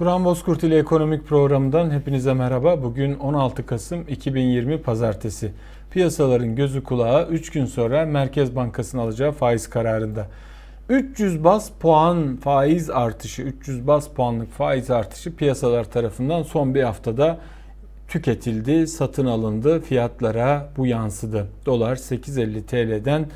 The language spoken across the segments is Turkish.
Turan Bozkurt ile Ekonomik Programı'ndan hepinize merhaba. Bugün 16 Kasım 2020 Pazartesi. Piyasaların gözü kulağı 3 gün sonra Merkez Bankası'nın alacağı faiz kararında. 300 bas puan faiz artışı, 300 bas puanlık faiz artışı piyasalar tarafından son bir haftada tüketildi, satın alındı, fiyatlara bu yansıdı. Dolar 8.50 TL'den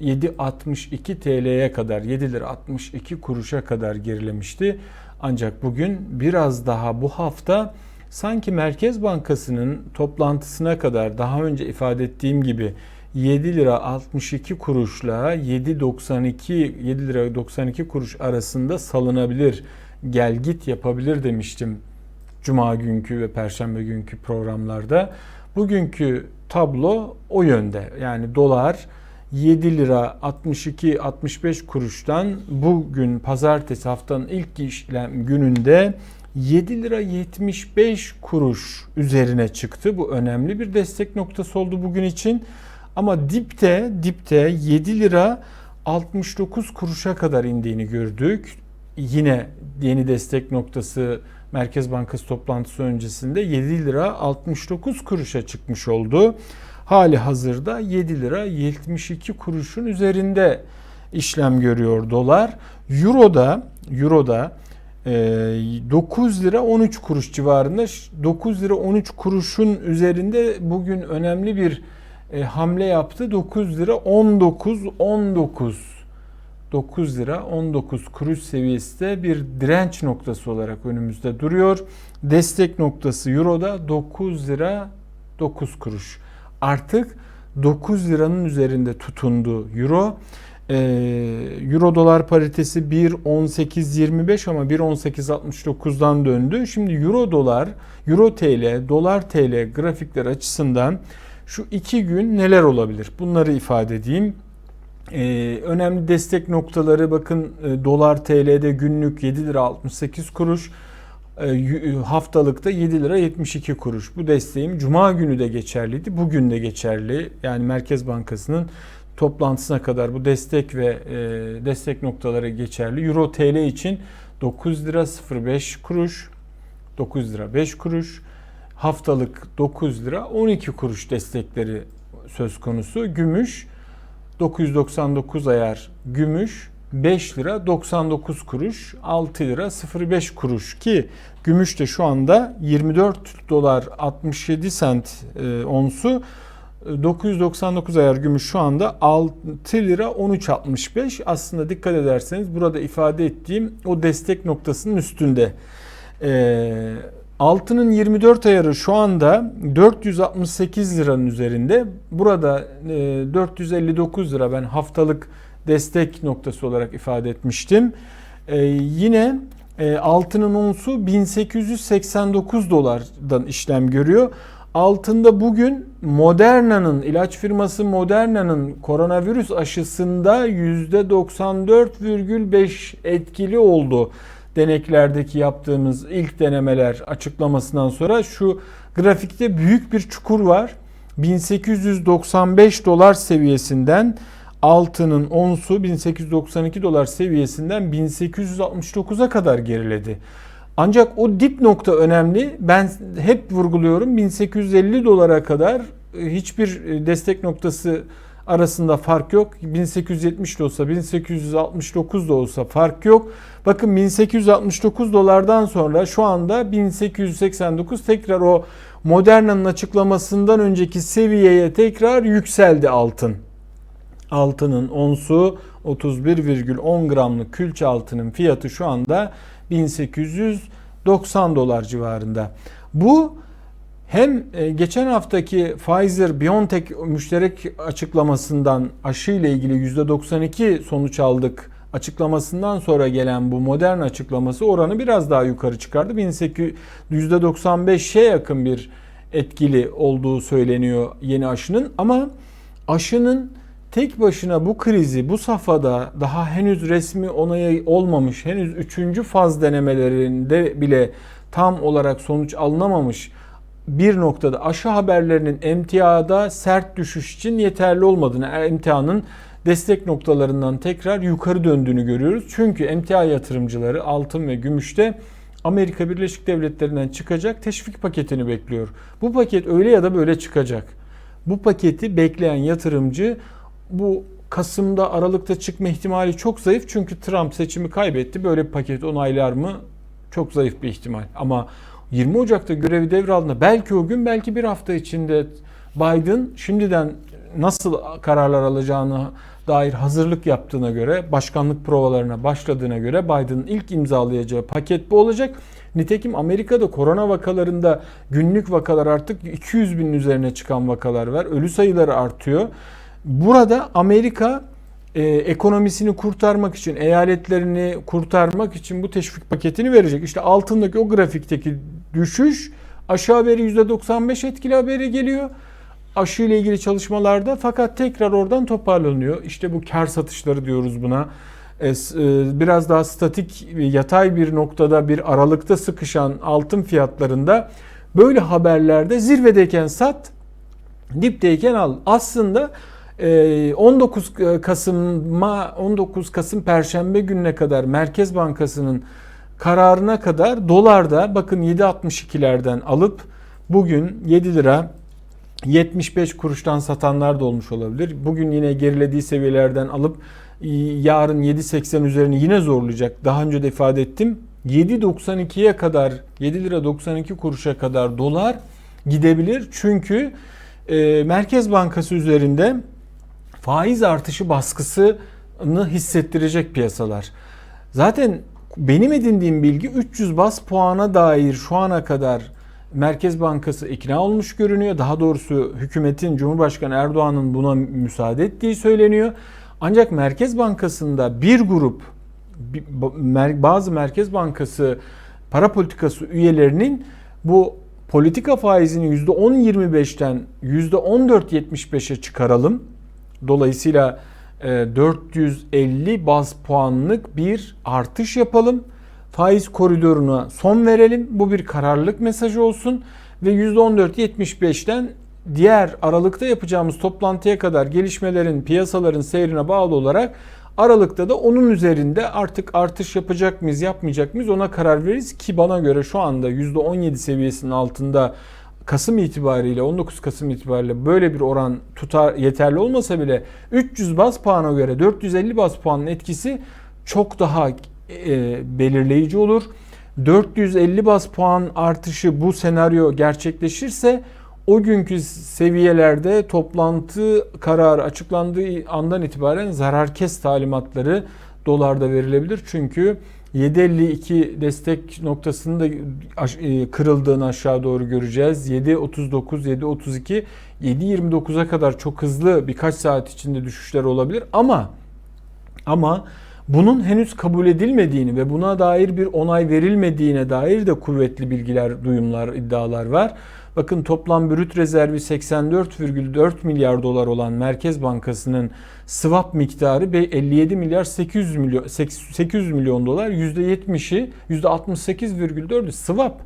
7.62 TL'ye kadar 7 lira 62 kuruşa kadar gerilemişti. Ancak bugün biraz daha bu hafta sanki Merkez Bankası'nın toplantısına kadar daha önce ifade ettiğim gibi 7 lira 62 kuruşla 7.92 7 lira 92 kuruş arasında salınabilir, gel git yapabilir demiştim Cuma günkü ve Perşembe günkü programlarda. Bugünkü tablo o yönde. Yani dolar 7 lira 62-65 kuruştan bugün pazartesi haftanın ilk işlem gününde 7 lira 75 kuruş üzerine çıktı. Bu önemli bir destek noktası oldu bugün için. Ama dipte dipte 7 lira 69 kuruşa kadar indiğini gördük. Yine yeni destek noktası Merkez Bankası toplantısı öncesinde 7 lira 69 kuruşa çıkmış oldu. Hali hazırda 7 lira 72 kuruşun üzerinde işlem görüyor dolar. Euro'da Euro'da 9 lira 13 kuruş civarında 9 lira 13 kuruşun üzerinde bugün önemli bir hamle yaptı. 9 lira 19 19 9 lira 19 kuruş seviyesinde bir direnç noktası olarak önümüzde duruyor. Destek noktası Euro'da 9 lira 9 kuruş. Artık 9 liranın üzerinde tutundu Euro. Ee, Euro dolar paritesi 1.18.25 ama 1.18.69'dan döndü. Şimdi Euro dolar, Euro TL, dolar TL grafikler açısından şu iki gün neler olabilir? Bunları ifade edeyim. Ee, önemli destek noktaları bakın e, dolar TL'de günlük 7 lira 68 kuruş haftalıkta 7 lira 72 kuruş. Bu desteğim cuma günü de geçerliydi. Bugün de geçerli. Yani Merkez Bankası'nın toplantısına kadar bu destek ve e, destek noktaları geçerli. Euro TL için 9 lira 05 kuruş, 9 lira 5 kuruş, haftalık 9 lira 12 kuruş destekleri söz konusu. Gümüş 999 ayar gümüş 5 lira 99 kuruş 6 lira 05 kuruş ki gümüş de şu anda 24 dolar 67 sent e, onsu 999 ayar gümüş şu anda 6 lira 13.65 aslında dikkat ederseniz burada ifade ettiğim o destek noktasının üstünde. Ee, altının 24 ayarı şu anda 468 liranın üzerinde. Burada e, 459 lira ben haftalık destek noktası olarak ifade etmiştim. Ee, yine e, altının onsu 1889 dolardan işlem görüyor. Altında bugün Moderna'nın ilaç firması Moderna'nın koronavirüs aşısında %94,5 etkili oldu. Deneklerdeki yaptığımız ilk denemeler açıklamasından sonra şu grafikte büyük bir çukur var. 1895 dolar seviyesinden altının onsu 1892 dolar seviyesinden 1869'a kadar geriledi. Ancak o dip nokta önemli. Ben hep vurguluyorum 1850 dolara kadar e, hiçbir e, destek noktası arasında fark yok. 1870 de olsa 1869 da olsa fark yok. Bakın 1869 dolardan sonra şu anda 1889 tekrar o Moderna'nın açıklamasından önceki seviyeye tekrar yükseldi altın altının onsu 31,10 gramlık külçe altının fiyatı şu anda 1890 dolar civarında. Bu hem e, geçen haftaki Pfizer-BioNTech müşterek açıklamasından aşı ile ilgili %92 sonuç aldık açıklamasından sonra gelen bu modern açıklaması oranı biraz daha yukarı çıkardı. %95'e yakın bir etkili olduğu söyleniyor yeni aşının ama aşının tek başına bu krizi bu safhada daha henüz resmi onayı olmamış, henüz üçüncü faz denemelerinde bile tam olarak sonuç alınamamış bir noktada aşı haberlerinin emtiada sert düşüş için yeterli olmadığını, emtianın destek noktalarından tekrar yukarı döndüğünü görüyoruz. Çünkü emtia yatırımcıları altın ve gümüşte Amerika Birleşik Devletleri'nden çıkacak teşvik paketini bekliyor. Bu paket öyle ya da böyle çıkacak. Bu paketi bekleyen yatırımcı bu Kasım'da Aralık'ta çıkma ihtimali çok zayıf çünkü Trump seçimi kaybetti. Böyle bir paket onaylar mı? Çok zayıf bir ihtimal. Ama 20 Ocak'ta görevi devraldığında belki o gün belki bir hafta içinde Biden şimdiden nasıl kararlar alacağını dair hazırlık yaptığına göre, başkanlık provalarına başladığına göre Biden'ın ilk imzalayacağı paket bu olacak. Nitekim Amerika'da korona vakalarında günlük vakalar artık 200 binin üzerine çıkan vakalar var. Ölü sayıları artıyor. Burada Amerika e, ekonomisini kurtarmak için, eyaletlerini kurtarmak için bu teşvik paketini verecek. İşte altındaki o grafikteki düşüş aşağı veri %95 etkili haberi geliyor. Aşı ile ilgili çalışmalarda fakat tekrar oradan toparlanıyor. İşte bu kar satışları diyoruz buna. E, e, biraz daha statik yatay bir noktada bir aralıkta sıkışan altın fiyatlarında böyle haberlerde zirvedeyken sat, dipteyken al. Aslında 19 ee, Kasım'a 19 Kasım Perşembe gününe kadar Merkez Bankası'nın kararına kadar dolarda bakın 7.62'lerden alıp bugün 7 lira 75 kuruştan satanlar da olmuş olabilir. Bugün yine gerilediği seviyelerden alıp yarın 7.80 üzerini yine zorlayacak. Daha önce de ifade ettim. 7.92'ye kadar 7 lira 92 kuruşa kadar dolar gidebilir. Çünkü e, Merkez Bankası üzerinde faiz artışı baskısını hissettirecek piyasalar. Zaten benim edindiğim bilgi 300 bas puana dair şu ana kadar Merkez Bankası ikna olmuş görünüyor. Daha doğrusu hükümetin Cumhurbaşkanı Erdoğan'ın buna müsaade ettiği söyleniyor. Ancak Merkez Bankası'nda bir grup bazı Merkez Bankası para politikası üyelerinin bu politika faizini %10-25'ten %14-75'e çıkaralım Dolayısıyla 450 e, baz puanlık bir artış yapalım. Faiz koridoruna son verelim. Bu bir kararlılık mesajı olsun ve %14.75'ten diğer Aralık'ta yapacağımız toplantıya kadar gelişmelerin piyasaların seyrine bağlı olarak Aralık'ta da onun üzerinde artık artış yapacak mıyız yapmayacak mıyız ona karar veririz ki bana göre şu anda %17 seviyesinin altında Kasım itibariyle 19 Kasım itibariyle böyle bir oran tutar yeterli olmasa bile 300 bas puana göre 450 bas puanın etkisi çok daha e, belirleyici olur. 450 bas puan artışı bu senaryo gerçekleşirse o günkü seviyelerde toplantı kararı açıklandığı andan itibaren zarar kes talimatları dolarda verilebilir. Çünkü 7.52 destek noktasında e, kırıldığını aşağı doğru göreceğiz. 7.39, 7.32, 7.29'a kadar çok hızlı birkaç saat içinde düşüşler olabilir ama ama bunun henüz kabul edilmediğini ve buna dair bir onay verilmediğine dair de kuvvetli bilgiler, duyumlar, iddialar var. Bakın toplam brüt rezervi 84,4 milyar dolar olan Merkez Bankası'nın swap miktarı 57 milyar 800 milyon 800 milyon dolar %70'i %68,4'ü swap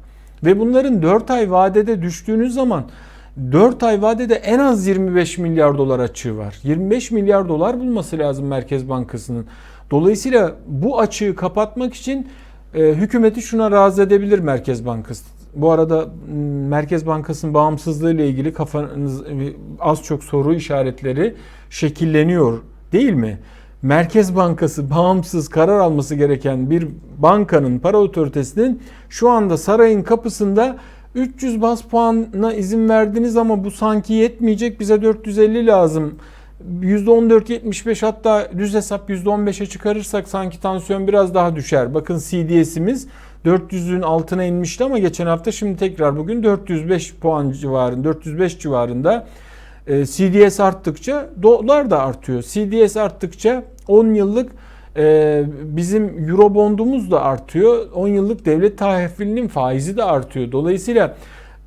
ve bunların 4 ay vadede düştüğünüz zaman 4 ay vadede en az 25 milyar dolar açığı var. 25 milyar dolar bulması lazım Merkez Bankası'nın. Dolayısıyla bu açığı kapatmak için e, hükümeti şuna razı edebilir Merkez Bankası. Bu arada Merkez Bankası'nın bağımsızlığı ile ilgili kafanız az çok soru işaretleri şekilleniyor değil mi? Merkez Bankası bağımsız karar alması gereken bir bankanın para otoritesinin şu anda sarayın kapısında 300 bas puanına izin verdiniz ama bu sanki yetmeyecek bize 450 lazım. %14.75 hatta düz hesap %15'e çıkarırsak sanki tansiyon biraz daha düşer. Bakın CDS'imiz 400'ün altına inmişti ama geçen hafta şimdi tekrar bugün 405 puan civarında 405 civarında. E, CDS arttıkça dolar da artıyor. CDS arttıkça 10 yıllık e, bizim euro bondumuz da artıyor. 10 yıllık devlet tahvilinin faizi de artıyor. Dolayısıyla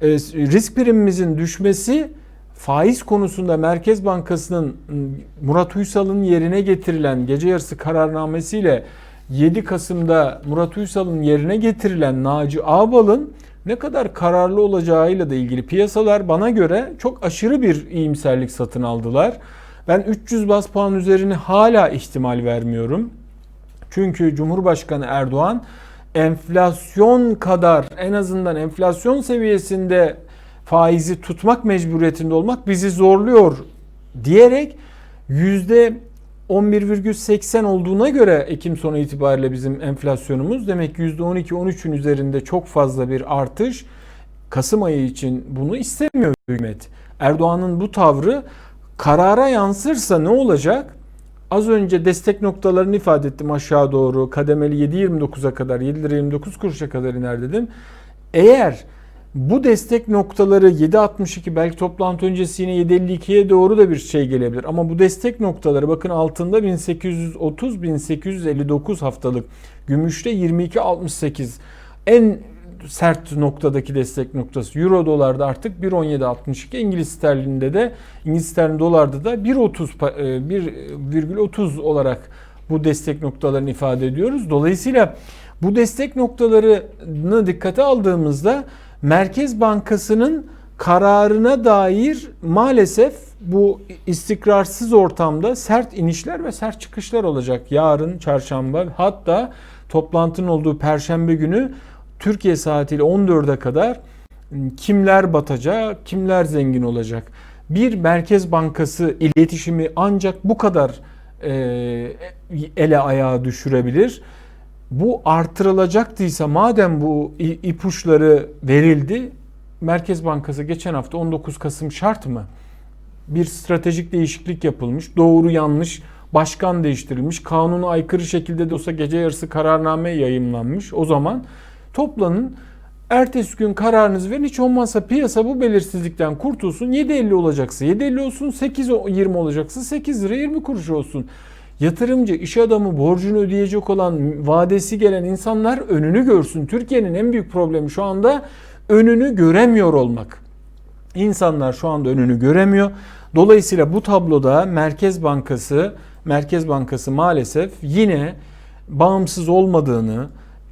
e, risk primimizin düşmesi faiz konusunda Merkez Bankası'nın Murat Uysal'ın yerine getirilen gece yarısı kararnamesiyle 7 Kasım'da Murat Uysal'ın yerine getirilen Naci Ağbal'ın ne kadar kararlı olacağıyla da ilgili piyasalar bana göre çok aşırı bir iyimserlik satın aldılar. Ben 300 bas puan üzerine hala ihtimal vermiyorum. Çünkü Cumhurbaşkanı Erdoğan enflasyon kadar en azından enflasyon seviyesinde faizi tutmak mecburiyetinde olmak bizi zorluyor diyerek yüzde 11,80 olduğuna göre Ekim sonu itibariyle bizim enflasyonumuz demek ki %12-13'ün üzerinde çok fazla bir artış Kasım ayı için bunu istemiyor hükümet. Erdoğan'ın bu tavrı karara yansırsa ne olacak? Az önce destek noktalarını ifade ettim aşağı doğru. Kademeli 7.29'a kadar 7 lira 29 kuruşa kadar iner dedim. Eğer bu destek noktaları 7.62 belki toplantı öncesi yine 7.52'ye doğru da bir şey gelebilir. Ama bu destek noktaları bakın altında 1830-1859 haftalık. Gümüşte 22.68 en sert noktadaki destek noktası. Euro dolarda artık 1.17.62. İngiliz sterlinde de İngiliz sterlin dolarda da 1.30 1,30 e, olarak bu destek noktalarını ifade ediyoruz. Dolayısıyla bu destek noktalarını dikkate aldığımızda Merkez Bankası'nın kararına dair maalesef bu istikrarsız ortamda sert inişler ve sert çıkışlar olacak. Yarın çarşamba hatta toplantının olduğu perşembe günü Türkiye saatiyle 14'e kadar kimler batacak, kimler zengin olacak. Bir Merkez Bankası iletişimi ancak bu kadar e, ele ayağa düşürebilir. Bu artırılacaktıysa madem bu ipuçları verildi, Merkez Bankası geçen hafta 19 Kasım şart mı? Bir stratejik değişiklik yapılmış, doğru yanlış başkan değiştirilmiş, kanuna aykırı şekilde de olsa gece yarısı kararname yayımlanmış. O zaman toplanın. Ertesi gün kararınızı verin. Hiç olmazsa piyasa bu belirsizlikten kurtulsun. 7.50 olacaksa 7.50 olsun. 8.20 olacaksa 8 lira 20 kuruş olsun. Yatırımcı, iş adamı borcunu ödeyecek olan vadesi gelen insanlar önünü görsün. Türkiye'nin en büyük problemi şu anda önünü göremiyor olmak. İnsanlar şu anda önünü göremiyor. Dolayısıyla bu tabloda Merkez Bankası, Merkez Bankası maalesef yine bağımsız olmadığını,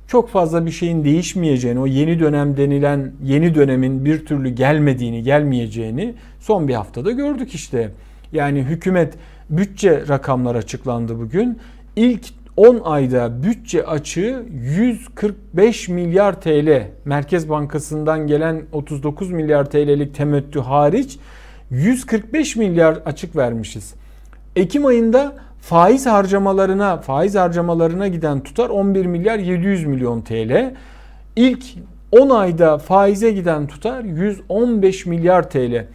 çok fazla bir şeyin değişmeyeceğini, o yeni dönem denilen yeni dönemin bir türlü gelmediğini, gelmeyeceğini son bir haftada gördük işte. Yani hükümet bütçe rakamlar açıklandı bugün. İlk 10 ayda bütçe açığı 145 milyar TL. Merkez Bankası'ndan gelen 39 milyar TL'lik temettü hariç 145 milyar açık vermişiz. Ekim ayında faiz harcamalarına faiz harcamalarına giden tutar 11 milyar 700 milyon TL. İlk 10 ayda faize giden tutar 115 milyar TL.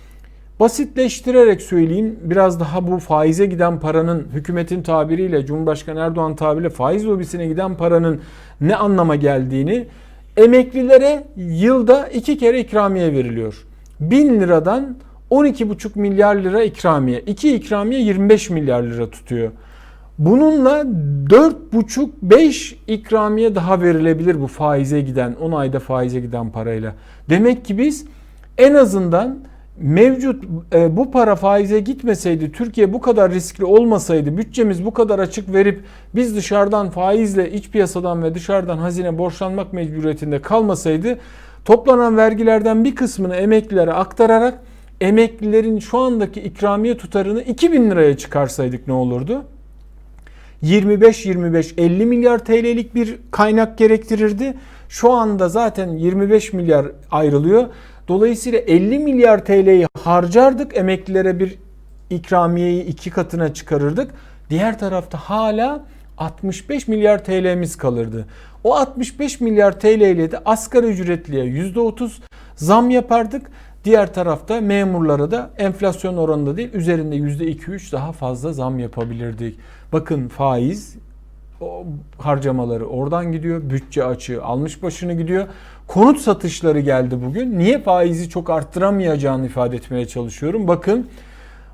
Basitleştirerek söyleyeyim biraz daha bu faize giden paranın hükümetin tabiriyle Cumhurbaşkanı Erdoğan tabiriyle faiz lobisine giden paranın ne anlama geldiğini emeklilere yılda iki kere ikramiye veriliyor. 1000 liradan 12,5 milyar lira ikramiye. 2 ikramiye 25 milyar lira tutuyor. Bununla 4,5-5 ikramiye daha verilebilir bu faize giden, 10 ayda faize giden parayla. Demek ki biz en azından mevcut e, bu para faize gitmeseydi, Türkiye bu kadar riskli olmasaydı, bütçemiz bu kadar açık verip biz dışarıdan faizle iç piyasadan ve dışarıdan hazine borçlanmak mecburiyetinde kalmasaydı toplanan vergilerden bir kısmını emeklilere aktararak emeklilerin şu andaki ikramiye tutarını 2000 liraya çıkarsaydık ne olurdu? 25-25-50 milyar TL'lik bir kaynak gerektirirdi. Şu anda zaten 25 milyar ayrılıyor. Dolayısıyla 50 milyar TL'yi harcardık. Emeklilere bir ikramiyeyi iki katına çıkarırdık. Diğer tarafta hala 65 milyar TL'miz kalırdı. O 65 milyar TL ile de asgari ücretliye %30 zam yapardık. Diğer tarafta memurlara da enflasyon oranında değil üzerinde %2-3 daha fazla zam yapabilirdik. Bakın faiz harcamaları oradan gidiyor. Bütçe açığı almış başını gidiyor. Konut satışları geldi bugün. Niye faizi çok arttıramayacağını ifade etmeye çalışıyorum. Bakın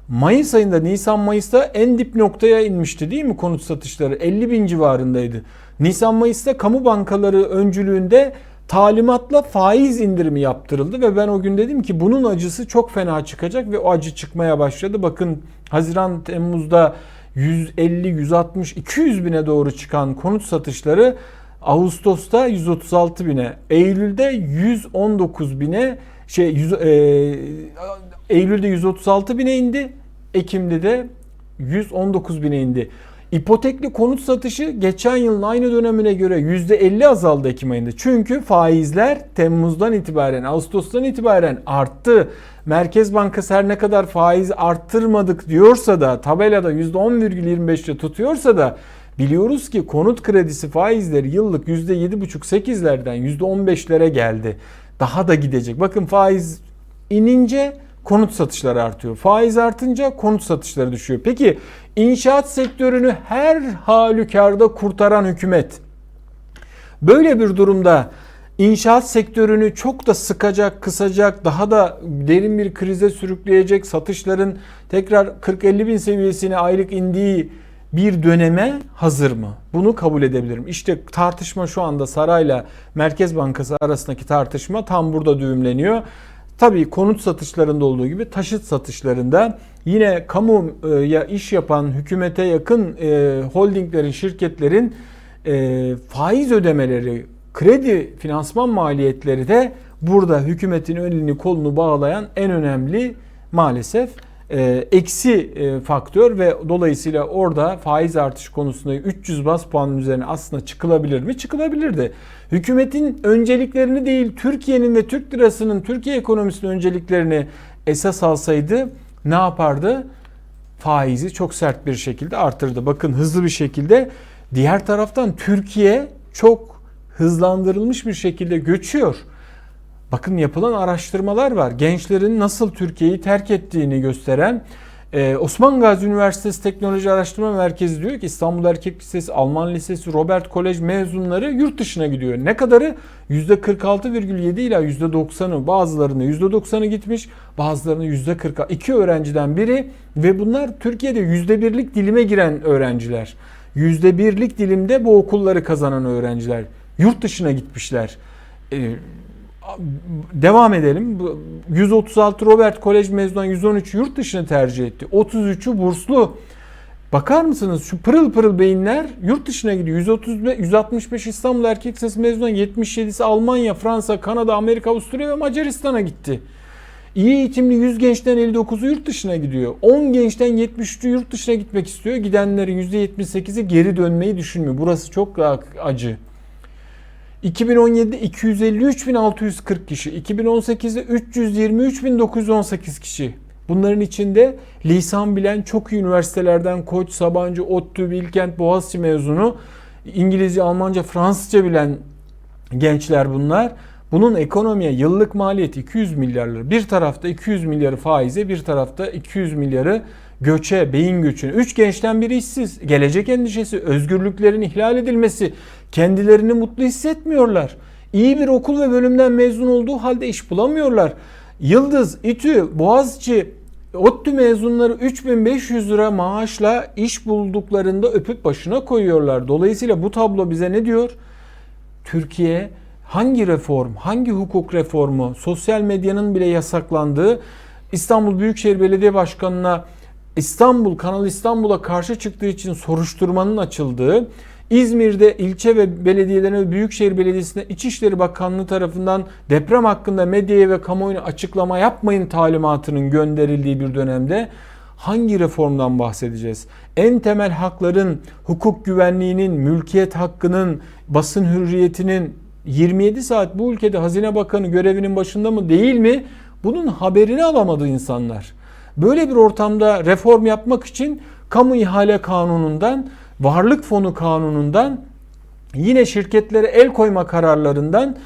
Mayıs ayında Nisan Mayıs'ta en dip noktaya inmişti değil mi konut satışları? 50 bin civarındaydı. Nisan Mayıs'ta kamu bankaları öncülüğünde talimatla faiz indirimi yaptırıldı ve ben o gün dedim ki bunun acısı çok fena çıkacak ve o acı çıkmaya başladı. Bakın Haziran Temmuz'da 150, 160, 200 bine doğru çıkan konut satışları Ağustos'ta 136 bine, Eylül'de 119 bine, şey 100, e, Eylül'de 136 bine indi, Ekim'de de 119 bine indi. İpotekli konut satışı geçen yılın aynı dönemine göre %50 azaldı Ekim ayında. Çünkü faizler Temmuz'dan itibaren, Ağustos'tan itibaren arttı. Merkez Bankası her ne kadar faiz arttırmadık diyorsa da tabelada %10,25'te tutuyorsa da biliyoruz ki konut kredisi faizleri yıllık %7,5-8'lerden %15'lere geldi. Daha da gidecek. Bakın faiz inince konut satışları artıyor. Faiz artınca konut satışları düşüyor. Peki inşaat sektörünü her halükarda kurtaran hükümet böyle bir durumda inşaat sektörünü çok da sıkacak, kısacak, daha da derin bir krize sürükleyecek satışların tekrar 40-50 bin seviyesine aylık indiği bir döneme hazır mı? Bunu kabul edebilirim. İşte tartışma şu anda sarayla Merkez Bankası arasındaki tartışma tam burada düğümleniyor. Tabii konut satışlarında olduğu gibi taşıt satışlarında yine kamuya iş yapan hükümete yakın e, holdinglerin, şirketlerin e, faiz ödemeleri, kredi finansman maliyetleri de burada hükümetin önünü kolunu bağlayan en önemli maalesef e, eksi e, faktör ve dolayısıyla orada faiz artışı konusunda 300 bas puanın üzerine aslında çıkılabilir mi? Çıkılabilirdi. Hükümetin önceliklerini değil Türkiye'nin ve Türk lirasının Türkiye ekonomisinin önceliklerini esas alsaydı ne yapardı? Faizi çok sert bir şekilde artırdı. Bakın hızlı bir şekilde diğer taraftan Türkiye çok hızlandırılmış bir şekilde göçüyor. Bakın yapılan araştırmalar var. Gençlerin nasıl Türkiye'yi terk ettiğini gösteren ee, Osman Gazi Üniversitesi Teknoloji Araştırma Merkezi diyor ki İstanbul Erkek Lisesi, Alman Lisesi, Robert Kolej mezunları yurt dışına gidiyor. Ne kadarı? %46,7 ila %90'ı bazılarını %90'ı gitmiş bazılarını %40'a. İki öğrenciden biri ve bunlar Türkiye'de %1'lik dilime giren öğrenciler. %1'lik dilimde bu okulları kazanan öğrenciler. Yurt dışına gitmişler. Ee, devam edelim. 136 Robert Kolej mezunu 113 yurt dışını tercih etti. 33'ü burslu. Bakar mısınız şu pırıl pırıl beyinler yurt dışına gidiyor. 135, 165 İstanbul Erkek Lisesi mezunu 77'si Almanya, Fransa, Kanada, Amerika, Avusturya ve Macaristan'a gitti. İyi eğitimli 100 gençten 59'u yurt dışına gidiyor. 10 gençten 73'ü yurt dışına gitmek istiyor. Gidenlerin %78'i geri dönmeyi düşünmüyor. Burası çok acı. 2017'de 253.640 kişi, 2018'de 323.918 kişi. Bunların içinde lisan bilen çok iyi üniversitelerden Koç, Sabancı, ODTÜ, Bilkent, Boğaziçi mezunu, İngilizce, Almanca, Fransızca bilen gençler bunlar. Bunun ekonomiye yıllık maliyeti 200 milyar lira. Bir tarafta 200 milyarı faize, bir tarafta 200 milyarı göçe, beyin göçüne. Üç gençten biri işsiz. Gelecek endişesi, özgürlüklerin ihlal edilmesi, kendilerini mutlu hissetmiyorlar. İyi bir okul ve bölümden mezun olduğu halde iş bulamıyorlar. Yıldız, İTÜ, Boğaziçi, ODTÜ mezunları 3500 lira maaşla iş bulduklarında öpüp başına koyuyorlar. Dolayısıyla bu tablo bize ne diyor? Türkiye hangi reform, hangi hukuk reformu, sosyal medyanın bile yasaklandığı İstanbul Büyükşehir Belediye Başkanı'na İstanbul, Kanal İstanbul'a karşı çıktığı için soruşturmanın açıldığı, İzmir'de ilçe ve belediyelerine ve Büyükşehir Belediyesi'ne İçişleri Bakanlığı tarafından deprem hakkında medyaya ve kamuoyuna açıklama yapmayın talimatının gönderildiği bir dönemde hangi reformdan bahsedeceğiz? En temel hakların, hukuk güvenliğinin, mülkiyet hakkının, basın hürriyetinin 27 saat bu ülkede Hazine Bakanı görevinin başında mı değil mi? Bunun haberini alamadı insanlar. Böyle bir ortamda reform yapmak için kamu ihale kanunundan, varlık fonu kanunundan, yine şirketlere el koyma kararlarından,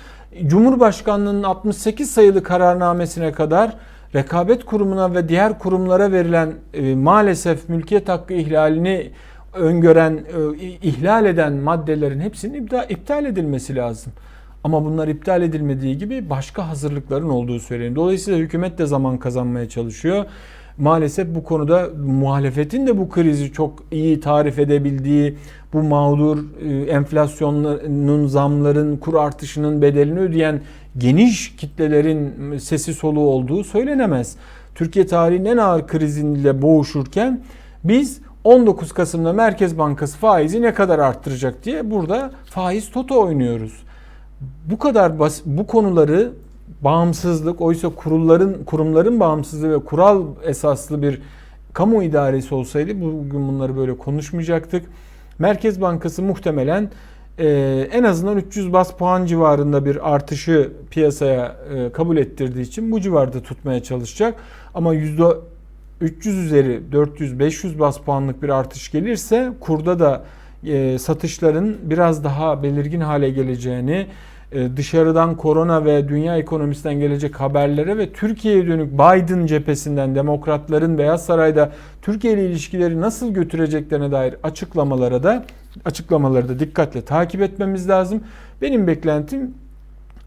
Cumhurbaşkanlığının 68 sayılı kararnamesine kadar rekabet kurumuna ve diğer kurumlara verilen e, maalesef mülkiyet hakkı ihlalini öngören, e, ihlal eden maddelerin hepsinin iptal edilmesi lazım. Ama bunlar iptal edilmediği gibi başka hazırlıkların olduğu söyleniyor. Dolayısıyla hükümet de zaman kazanmaya çalışıyor maalesef bu konuda muhalefetin de bu krizi çok iyi tarif edebildiği, bu mağdur e, enflasyonun, zamların, kur artışının bedelini ödeyen geniş kitlelerin sesi soluğu olduğu söylenemez. Türkiye tarihinin en ağır kriziyle boğuşurken biz 19 Kasım'da Merkez Bankası faizi ne kadar arttıracak diye burada faiz toto oynuyoruz. Bu kadar bas, bu konuları bağımsızlık oysa kurulların kurumların bağımsızlığı ve kural esaslı bir kamu idaresi olsaydı bugün bunları böyle konuşmayacaktık. Merkez Bankası muhtemelen e, en azından 300 bas puan civarında bir artışı piyasaya e, kabul ettirdiği için bu civarda tutmaya çalışacak. Ama yüzde 300 üzeri 400-500 bas puanlık bir artış gelirse kurda da e, satışların biraz daha belirgin hale geleceğini, dışarıdan korona ve dünya ekonomisinden gelecek haberlere ve Türkiye'ye dönük Biden cephesinden demokratların Beyaz Saray'da Türkiye ile ilişkileri nasıl götüreceklerine dair açıklamalara da açıklamaları da dikkatle takip etmemiz lazım. Benim beklentim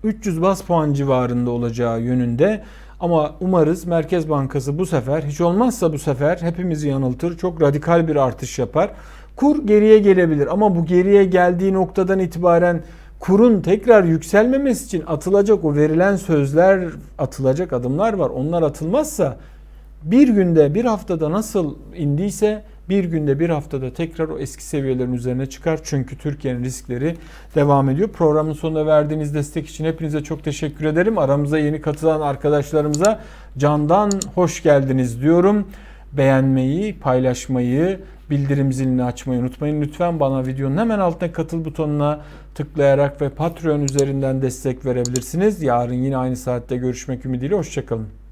300 bas puan civarında olacağı yönünde. Ama umarız Merkez Bankası bu sefer hiç olmazsa bu sefer hepimizi yanıltır. Çok radikal bir artış yapar. Kur geriye gelebilir ama bu geriye geldiği noktadan itibaren kurun tekrar yükselmemesi için atılacak o verilen sözler, atılacak adımlar var. Onlar atılmazsa bir günde, bir haftada nasıl indiyse bir günde, bir haftada tekrar o eski seviyelerin üzerine çıkar. Çünkü Türkiye'nin riskleri devam ediyor. Programın sonunda verdiğiniz destek için hepinize çok teşekkür ederim. Aramıza yeni katılan arkadaşlarımıza candan hoş geldiniz diyorum. Beğenmeyi, paylaşmayı, bildirim zilini açmayı unutmayın. Lütfen bana videonun hemen altına katıl butonuna tıklayarak ve Patreon üzerinden destek verebilirsiniz. Yarın yine aynı saatte görüşmek ümidiyle. Hoşçakalın.